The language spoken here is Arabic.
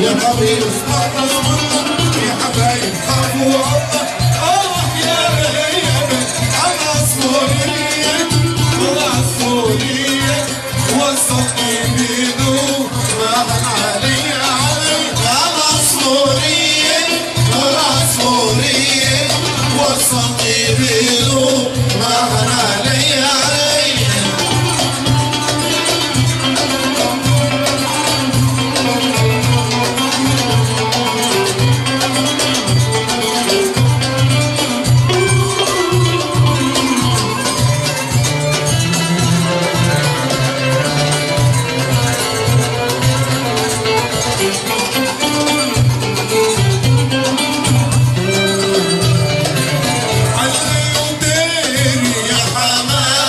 يا نبي اسمع الله يا حبايب خافوا. الله الله يا بيه أنا سورية طلع سورية وسط يمينه ما علي علي أنا سورية طلع سورية وسط يمينه ما علي علي Mama.